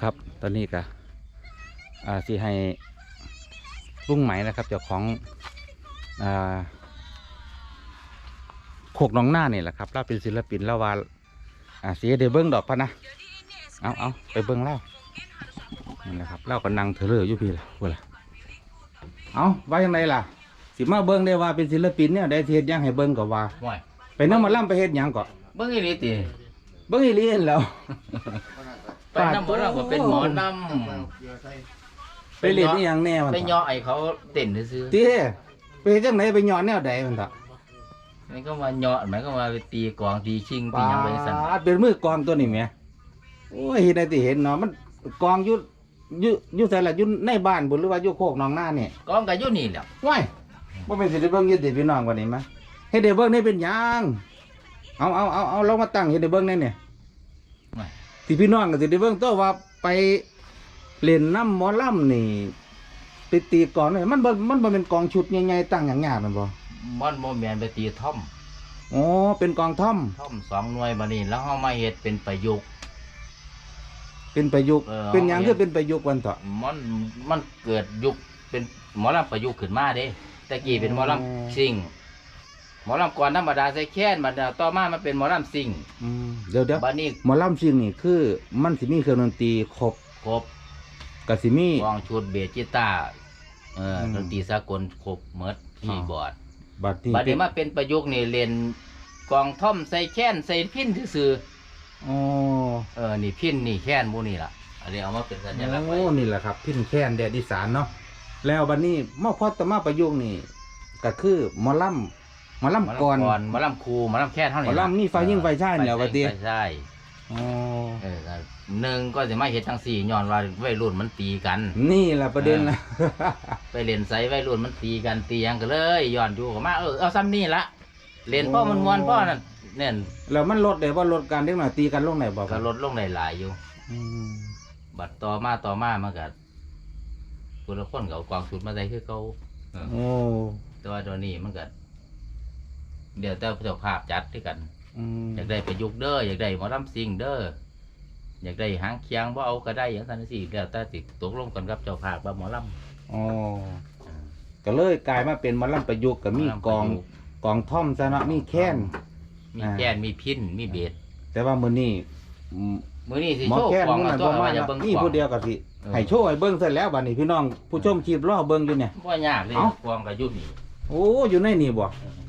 ครับ ตอนนี้ก็อ่าสิให้ลุงไหมนะครับ เจ้าของอ่าโคกหน้องหน้านี่แหละครับเราเป็นศิลปินเราว่าอ่าสีเดเบิ้งดอกพะนะเอาเอาไปเบิ้งเล่านี่แหละครับเล่าก็นั่งเถลออยู่พี่ละเวลาเอาว่ายังไงล่ะ สิมาเบิ้งได้ว่าเป็นศิลปินเนี่ยได้เทียดหยังให้เบิ้งก็ว่าห่วยไปน้ำมาล่ำไปเฮ็ดหยังก็เบิ่งอีหลีติเบิ้งอีเลียนแหล้ว ไปนำบ่เราก็เป็นหมอนำไปเรียนนี่ยังแน่มันไปเถย่ออะไอ้เขาเต้นซื่อเตี้ยไปเฮ็ดจังไหนไปย้อนแนวใดมันเถอะๆนี่ก็มาย่อหมายก็มาไปตีกลองตีชิงตีหยังไปสั่นปาดเป็นมือกลองตัวนี้แหมโอ้ยเห็นได้ที่เห็นเนาะมันกลองอยู่อยู่อยู่แต่ละอยู่ในบ้านบุหรือว่าอยู่โคกหนองหน้าเนี่ยกลองก็อยู่นี่แหละว้ายว่าเป็นสิได้เบิ่งอยืดติพี่น้องกว่านี้มั้ยเฮ็ดได้เบิ่งนี่เป็นหยังเอาเอาเอาเอาเรามาตั้งเฮ็ดได้เบิ่งแน่เนี่ยห่วย ที่พี่น้องก็สิได้เบิ่งตัวว่าไปเล่นน้ำหมอลำนี่ไปตีกลองนี่มันบ่มันบ่เป็นกลองชุดใหญ่ๆตั้งอย่างยากมันบ่มันบ่แม่นไปตีท่อมอ๋อเป็นกลองท่อม ท่อมสองหน่วยบัดนี้แล้วเฮามาเฮ็ดเป็นประยุกต์ เป็นประยุกต์เออ เป็นหยังเอาคือเป็นประยุกต์วันต่อ มันมันเกิดยุคเป็นหมอลำประยุกต์ขึ้นมาเด้แต่กี้เป็นหมอลำซิ่งห มอลำก่อนธรรมดาใส่แค้นบัดนี้ต่อมามันเป็นหมอลำซิ่งอืมเดี๋ยวเดี๋ยวบัดนี้หมอลำซิงนี่คือมันสิมีเครื่องดนตรีครบครบกับสิมี กลองชุดเบสกีตาร์เอออม ดนตรีสากลครบหมดคีย์บอร์ด บัดนี้บัดนี้มาเป็นประยุกต์นี่เล่นกลองท่อมใส่แค้นใส่พินซื่ออ๋อๆเออนี่พินนี่แค้นหมูนี่ล่ะอันนี้เอามาเป็นสัญลักษณ์ไว้โอ้นี่แหละครับพินแค้นแดดอีสานเนาะแล้วบัดนี้หมาพอดแตมาประยุกต์นี่ก็คือหมอลำ หมอหมอลำก่อนลำก่อน หมอลำครูหมอลำแค้นเท่านี้หมอลำมีไฟยิ่งไฟฉายแล้วว่าติไฟใช่อ๋อเออครับหนึ่งก็จะมาเห็ดทั้งสี่ย้อนว่าวัยรุ่นมันตีกัน นี่แหละประเด็นละไปเล่นไซวัยรุ่นมันตีกันตีหยังกันเลยย้อนอยู่กับมาเออเอาซ้ำนี่ละเล่นพ่อมันมวนพ่อนั่นเนี่ยแล้วมันลดได้ว่าลดการเด็กหน่อยตีกันลงไหนบ่คก็รับลดลงหลายๆอยู่อืมบัดต่อมาต่อมามันก็คนละคนก็เอากวางชุดมาใส่คือเขาเออโอ้แต่ว่าตัวนี้มันก็ เดี๋ยวแต่เจ้าภาพจัดด้วยกัน อืมอยากได้ประยุกต์เด้ออยากได้หมอลำซิงเด้ออยากได้หางเคียงว่าเอาก็ได้อย่างนั้นสิแล้วแต่ติดตกลงกันกับเจ้าภาพว่าหมอลำอ๋อก็เลยกลายมาเป็นหมอลำประยุกต์กับมีกองกองท่อมซะเนาะมีแค้น มีอ่าแค้นมีพินมีเบสแต่ว่ามื้อนี้อืมมือนี่สิหมอโชว์แค้นกองมื้อเอานั้นตัวบ่มาว่าจะเนาะเบิ่งมีกองผู้เดียวก็สิเออให้โชว์ให้เบิ่งเสร็จแล้วบัดนี้พี่น้องผู้ชมคลิปรอเบิ่งอยู่เนี่ยว่ายากเลยเอ้ากองกับยุ่นี่โอ้อยู่ในนี่บ่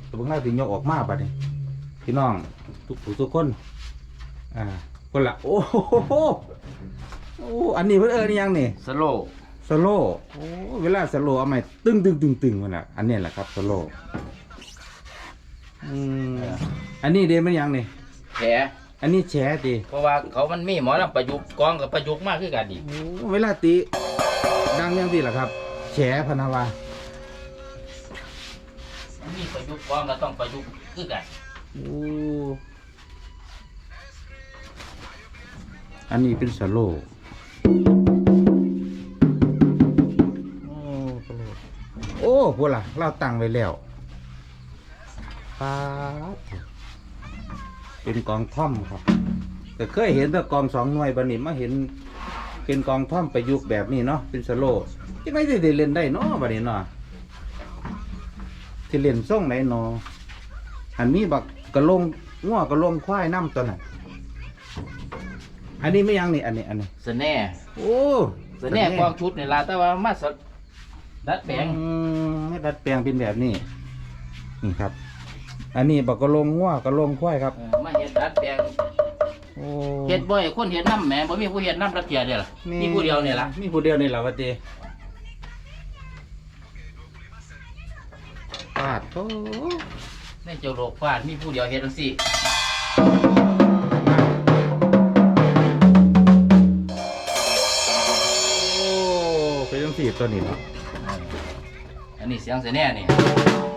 ตัวเบิ่งน่าสิยกออกมาบัดนี้พี่น้องทุกผู้ทุกคนอ่าคนละโอ้โหโอ้อันนี้เพิ่นเอิ้นอิหยังนี่สโลสโลว์โอ้เวลาสโลว์เอาใหม่ตึงตึงตึงตึงมันอะอันนี้แหละครับสโลว์อืมอันนี้เดมันหยังนี่แผลอันนี้แฉตีเพราะว่าเขามันมีหมอลำประยุกต์กองกับประยุกต์มากขึ้นกันอีกโอ้เวลาตีดังยังตีล่ะครับแฉพะนาวา มันมีประยุกต์กองก็ต้องประยุกต์ขึ้นกันโอ้อันนี้เป็นสโลว์โอ้สโลว์โอ้พวกล่ะ เราตั้งไว้แล้วปาดเป็นกองท่อมครับ แต่เคยเห็นแต่กองสองหน่วยบันนี้มาเห็น เป็นกองท่อมประยุกต์แบบนี้เนาะเป็นสโลว์ที่ไม่ด้ได้เล่นได้เนาะบันนี้เนาะ ที่เล่นส่งไหนเนาะอันนี้บักกระลงง้อกระลงควายน้ำตัวนั้นอันนี้ไม่ยังนี่อันนี้อันนี้สแน่โอ้สแน่กองชุดนี่ล่ะแต่ว่ามาสดดัดแปลงอืมไม่ดัดแปลงเป็นแบบนี้นี่ครับ อันนี้บักกระลงง้อกระลงควายครับเออมาเฮ็ดดัดแปลงโอ้เฮ็ดบ่อยคนเฮ็ดน้ำแหมบ่มีผู้เฮ็ดน้ำรักเกียรเด้ล่ะมีผู้เดียวนี่ล่ะมีผู้เดียวนี่แหละวะเจปาดโอ้ในเจ้าโลกฟาดมีผู้เดียวเฮ็ดจังซี่โอ้เป็นจังสี่ตัวนี้เนาะอันนี้เสียงสแน่นี่นี่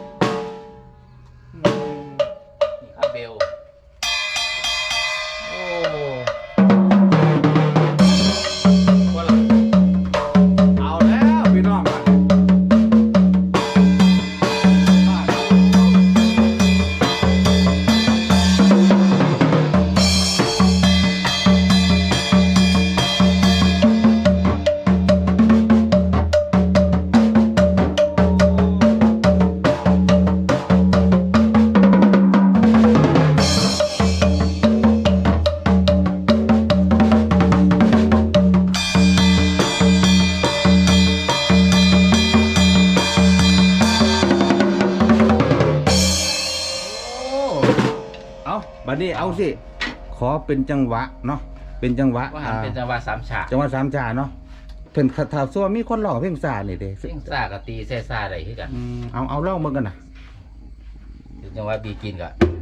นี้เอาสิ ขอเป็นจังหวะเนาะ เป็นจังหวะว่าหันอ่าเป็นจังหวะสามฉากจังหวะสามจาเนาะเพิ่นถ้าซัวามีคนร้องเพลงซานี่เด้ซึ่งซ่ากับตีแซ่ซ่าได้คือกันอืมเอาเอาเล่าเบิ่งกันน่ะเป็นจังหวะบีกินก็อ๋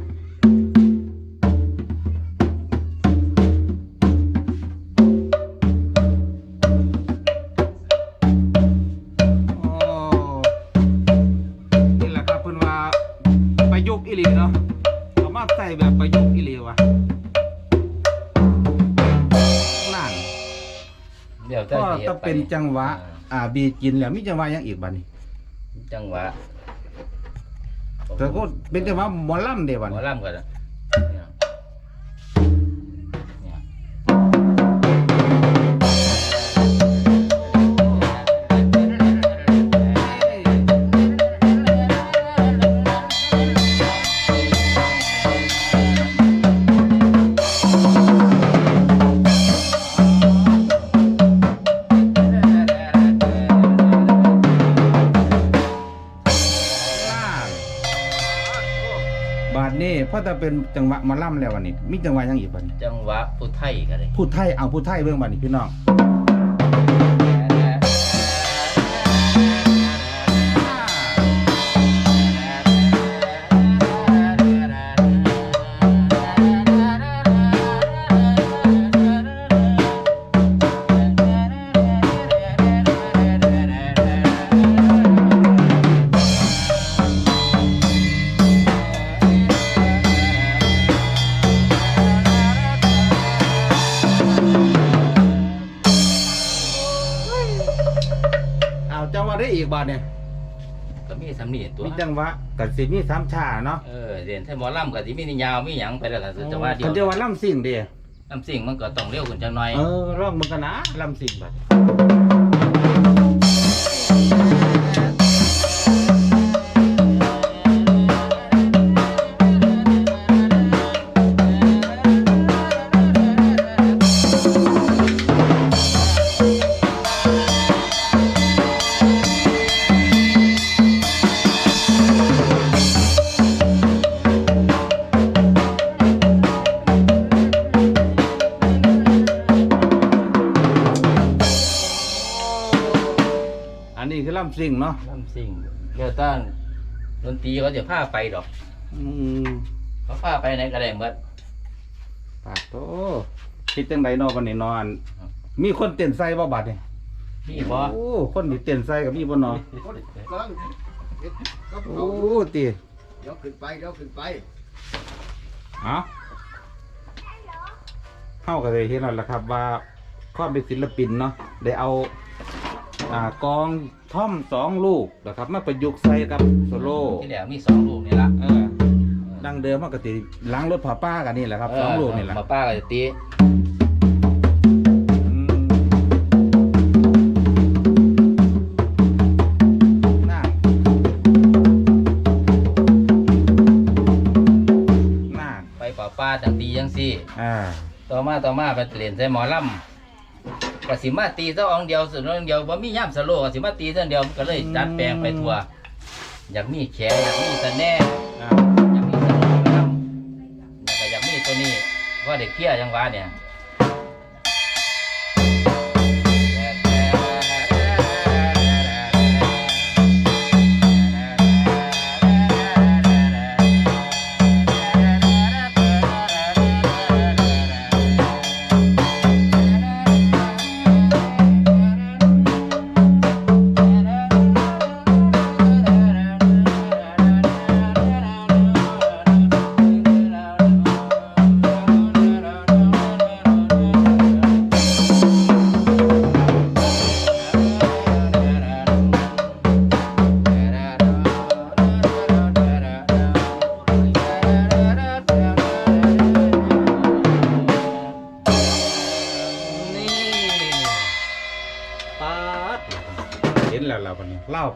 ต้องเป็นจังหวะ อ่าบีกินแล้วมีจังหวะหยังอีกบัดนี้จังหวะแต่ก็เป็นจังหวะหมอลำเด้บัดหมอนี้ลำก่าดนี้พอจะเป็นจังหวะหมาล่ำแล้ววันนี้ มีจังหวะหยังอีกบัดนี้จังหวะผู้ไทยก็ได้ พูดไทยเอาพูดไทยเบิ่งบัดนี้พี่น้อง จังหวะได้อีกบาดเนี่ยก็มีสำเนียงตัว มีจังหวะกับสิมีสามชาเนาะเออเรียนไทยหมอลำก็สิมีนิยาวมีหยังไปแล้วกันจังหวะเดียคันเดียววว่าล่ำสิ่งเดียลำสิ่งมันก็ต้องเร็วขึ้นจังหน่อยเออร้องมึงกันนะล่ำสิ่งบัดอั ล่ำสิ่งเนาะลำสิ่งเดี๋ยวตั้งดนตรีเขาจะพาไปดอก อืมเขาพาไปไหนก็ได้หมดปากโตคิดจังไดเนอวันนี้นอน มีคนเต้นใส่บ่บัดนี่พี่บ่โอ้คนที่เต้นใส่กับมีบ่เนอกำลังเฮ็ดกับโอ้เขาตีเดี๋ยวขึ้นไปเดี๋ยวขึ้นไปเอาเข้ากันเลยเห็นแล้วล่ะครับว่าความเป็นศิลปินเนาะได้เอา อ่ากองท่อมสองลูกนะครับ มาประยุกต์ใส่กับโซโล่ที่แล้วมีสองลูกนี่ละเออดังเดิมมันก็ติล้างรถผ่าป้ากันนี่แหละครับสองลูกนี่แหละป้าป้าก็จะตีอืมน่าน่าไปป้าป้าจังตีจังซี่ อ่า ต่อมาต่อมาไปเรียนใส่หมอลำ ก็สิมาตีเท่าองเดียวสุดองเดียวว่ามีย่ำสโลก็สิมาตีเท่าเดียวมันก็เลยดัดแปลงไปทั่ว อยากมีแขนอยากมีสะแหน่อ่าอยากมีสโลลำแล้วก็อยากมีตัวนี้ว่าเด็กเคี้ยยังว่าเนี่ย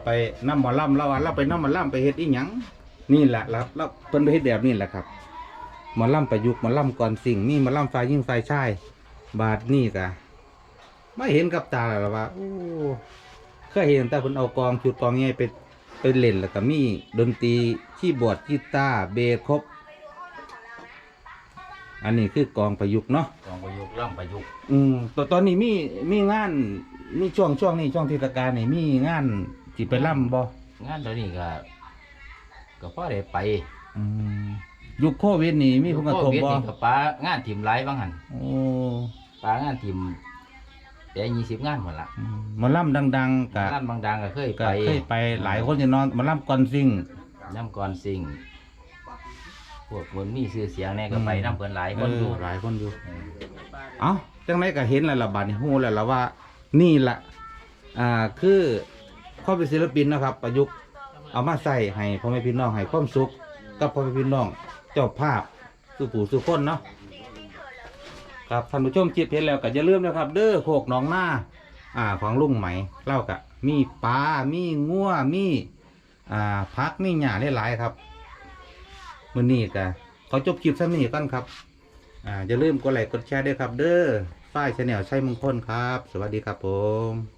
ไปน้ำหมอลำเล่าว่าเราไปน้ำหมอลำไปเฮ็ดอีหยังนี่แหละเราเราเพิ่นไปเฮ็ดแบบนี้แหละครับหมอลำประยุกต์หมอลำก่อนสิ่งนี่หมอลำฝ่ายยิ่งฝ่ายชายบาทนี่กะไม่เห็นกับตาแล้วว่าโอ้เคยเห็นแต่เพิ่นเอากองชุดกองใหญ่ไปไปเล่นแล้วก็มีดนตรีคีย์บอร์ดกีตาร์เบสครบอันนี้คือกองประยุกต์เนาะกองประยุกต์ล่ำประยุกต์อืมตอนตอนนี้มีมีงานมีช่วงช่วงนี้ช่วงเทศกาลนี่มีงาน จิไปล่ำบ่งานตัวนี้ก็ก็พอได้ไปอืมยุคโควิดนี่มีผลกระทบโควิดบ่นี่ก็ป้างานทีมไลฟ์บ้างหันโอ้ป้างานทีมแต่ยี่สิบงานหมดละอืมหมาล่ำดังๆกะงานบางดังก็เคยก็ไปเคยไปหลายคนจะนอนหมาล่ำก่อนซิ่งน้ำก่อนสิ่งพวกมันมีชื่อเสียงแน่ก็ไปน้ำเพิ่นหลายคนอยู่เออหลายคนอยู่ เอ้าจังไรก็เห็นแล้วละบาดนี้ฮู้แล้วละว่า นี่ละอ่าคือ ข้อเป็นศิลปินนะครับ ประยุกต์เอามาใส่ให้พ่อแม่พี่น้องให้ความสุขกับพ่อแม่พี่น้องเจ้าภาพสู่ผู้สู่คนเนาะครับท่านผู้ชมคิดเห็นแล้วก็อย่าลืมนะครับ เด้อโคกหน้องหน้าอ่าของลุงไหมเล่ากะมีปลา มีงัวมีอ่าพักมีหญ้าหลายๆครับมื้อนี้ก็ขอจบคลิปซ้ำนี้ก่อนครับอ่าอย่าลืมกดไลค์กดแชร์ด้วยครับ เด้อฝ้ายชาแนลใช้มงคลครับ สวัสดีครับผม